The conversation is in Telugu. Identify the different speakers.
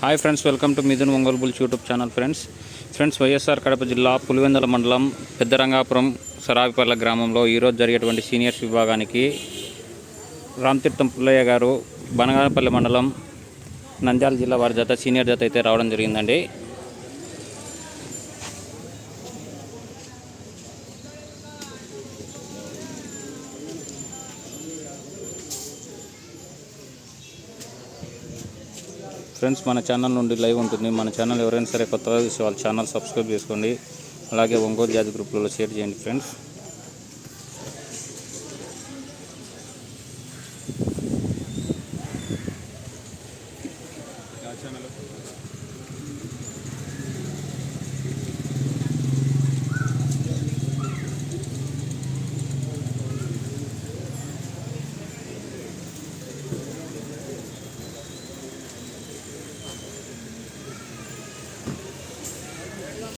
Speaker 1: Hi friends welcome to Mithun Ongole bulls YouTube channel friends friends YSR Kadapa జిల్లా పులివెందుల మండలం పెద్దరంగాపురం సరావిపల్ల గ్రామంలో ఈరోజు జరిగేటువంటి సీనియర్స్ విభాగానికి రామతీర్థం పుల్లయ్య గారు బనగానపల్లి మండలం నంద్యాల జిల్లా వారి జత సీనియర్ జత అయితే రావడం జరిగిందండి. ఫ్రెండ్స్ మన ఛానల్ నుండి లైవ్ ఉంటుంది. మన ఛానల్ ఎవరైనా సరే కొత్తగా చూసి వాళ్ళ ఛానల్ సబ్స్క్రైబ్ చేసుకోండి. అలాగే ఒంగోలు జాతి గ్రూప్లలో షేర్ చేయండి ఫ్రెండ్స్.